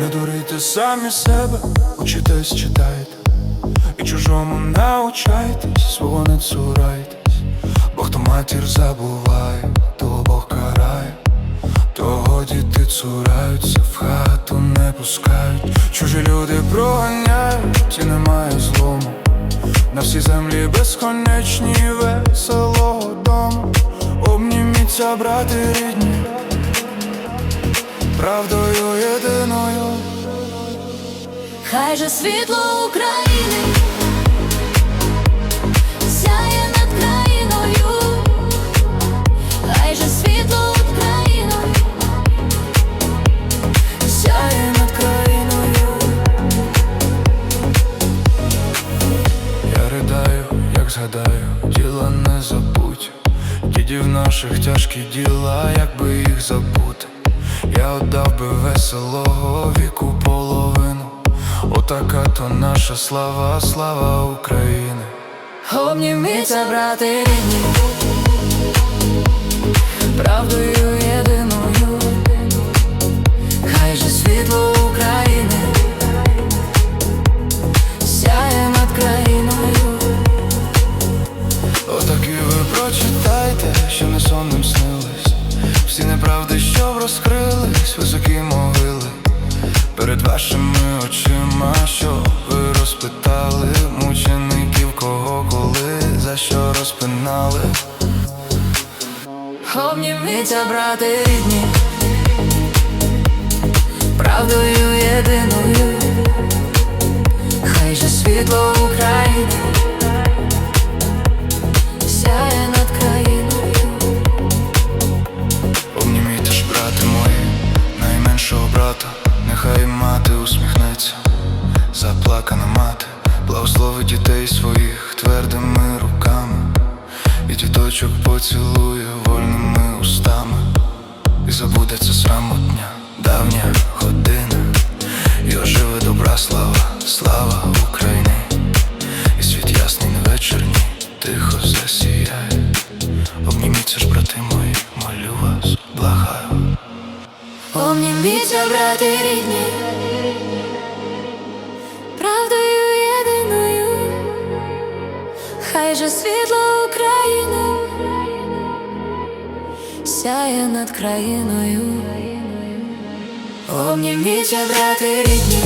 Не дурите самі себе, учитесь, читайте, і чужому научайтесь, свого не цурайтесь, бо хто матір забуває, того Бог карає, того діти цураються, в хату не пускають, чужі люди проганяють, і немає злому. На всій землі безконечні веселого дому. Обніміться, брати рідні, правдою. Хай же світло України сяє над країною, хай же світло Україною сяє над країною. Я ридаю, як згадаю, діла не забудь. Дідів наших тяжкі діла, як би їх забути. Я отдав би веселого віку Отака то наша слава, слава України Обніміться, брати рідні, правдою єдиною, хай же світло України. Сяє над країною. Отакі ви прочитайте, що не сонним снились Всі неправди, що розкрились, високі могили Перед вашими розпинали Обніміться, брати рідні, правдою єдиною, хай же світло України сяє над країною. Обнімійте ж, брати мої, найменшого брата, нехай мати усміхнеться, заплакана мати, благослови дітей своїх твердими руками, і діточок поцілує вольними устами, і забудеться срамотня, давня година, і оживе добра слава, слава України, і світ ясний на вечірні, тихо засіяє. Обніміться ж, брати мої, молю вас, благаю. Обніміться, брати рідні, хай же світло України сяє над країною. Обніміться, брати рідні,